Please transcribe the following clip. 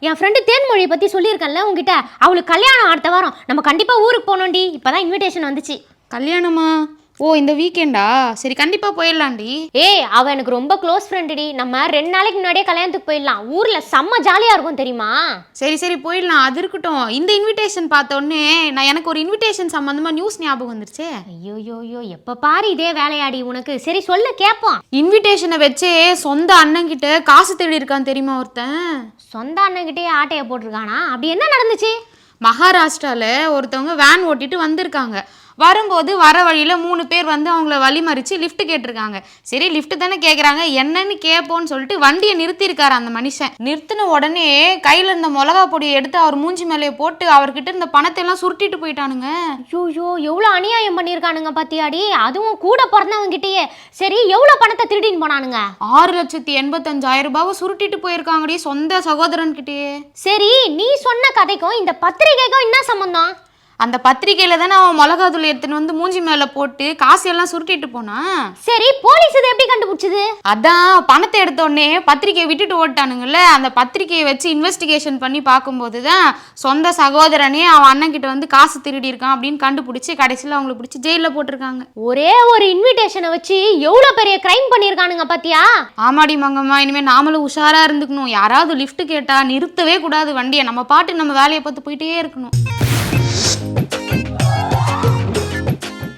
என் friend தேன்மொழியை பற்றி சொல்லியிருக்கேன்ல உங்ககிட்ட அவளுக்கு கல்யாணம் அடுத்த வாரம். நம்ம கண்டிப்பாக ஊருக்கு போகணும்டி. இப்பதான் இன்விடேஷன் வந்துச்சு. கல்யாணமா? ஓ இந்த வீக்கெண்டா சரி கண்டிப்பா போயிடலாண்டி ஏய் அவ எனக்கு ரொம்ப க்ளோஸ் ஃப்ரெண்டுடி நம்ம ரெண்டு நாளைக்கு முன்னாடியே கல்யாணத்துக்கு போயிடலாம். ஊர்ல செம்ம ஜாலியா இருக்கும் தெரியுமா? சரி சரி போயிடலாம். அது இருக்கட்டும். இந்த இன்விடேஷன் பார்த்த உடனே நான் எனக்கு ஒரு இன்விடேஷன் சம்பந்தமா நியூஸ் ஞாபகம் வந்துருச்சே. ஐயோ யோ யோ எப்ப பாரு இதே வேலையாடி உனக்கு. சரி சொல்லு கேட்போம் இன்விடேஷனை வச்சே சொந்த அண்ணன்கிட்ட காசு தேடி இருக்கான் தெரியுமா ஒருத்தன்? சொந்த அண்ணன்கிட்டயே ஆட்டைய போட்டிருக்கானா? அப்படி என்ன நடந்துச்சு? மகாராஷ்டிரால ஒருத்தவங்க வேன் ஓட்டிட்டு வந்திருக்காங்க. வரும்போது வர வழியில மூணு பேர் வந்து அவங்கள வழிமறிச்சு லிஃப்ட் கேட்டிருக்காங்க. சரி லிஃப்ட் தானே கேட்குறாங்க என்னன்னு கேட்போன்னு சொல்லிட்டு வண்டியை நிறுத்தியிருக்காரு அந்த மனுஷன். நிறுத்தின உடனே கையில இருந்த மிளகா பொடியை எடுத்து அவர் மூஞ்சி மேலே போட்டு அவர்கிட்ட இருந்த பணத்தை எல்லாம் சுருட்டிட்டு போயிட்டானுங்க. ஐயோ எவ்வளோ அநியாயம் பண்ணியிருக்கானுங்க பாத்தியாடி? அதுவும் கூட பிறந்தவங்கிட்டயே. சரி எவ்வளோ பணத்தை திருடின்னு போனானுங்க? ஆறு லட்சத்தி எண்பத்தஞ்சாயிரம் ரூபாவை சுருட்டிட்டு போயிருக்காங்கடி சொந்த சகோதரன் சரி நீ சொன்ன கதைக்கும் இந்த பத்திரிகைக்கும் என்ன சம்பந்தம்? அந்த பத்திரிக்கையில தானே அவன் மிளகா தூள் எடுத்துன்னு வந்து மூஞ்சி மேலே போட்டு காசு எல்லாம் சுருட்டிட்டு போனான் சரி போலீஸ் இதை எப்படி கண்டுபிடிச்சது? அதான் பணத்தை எடுத்த உடனே பத்திரிக்கையை விட்டுட்டு ஓட்டானுங்கல்ல அந்த பத்திரிக்கையை வச்சு இன்வெஸ்டிகேஷன் பண்ணி பார்க்கும்போது தான் சொந்த சகோதரனே அவன் அண்ணன் கிட்ட வந்து காசு திருடி இருக்கான் அப்படின்னு கண்டுபிடிச்சி கடைசியில் அவங்கள பிடிச்சி ஜெயிலில் போட்டிருக்காங்க. ஒரே ஒரு இன்விடேஷனை வச்சு எவ்வளோ பெரிய கிரைம் பண்ணியிருக்கானுங்க பாத்தியா? ஆமாடி மங்கம்மா இனிமேல் நாமளும் உஷாராக இருந்துக்கணும். யாராவது லிஃப்ட் கேட்டா நிறுத்தவே கூடாது வண்டியை. நம்ம பாட்டு நம்ம வேலையை பார்த்து போயிட்டே இருக்கணும்.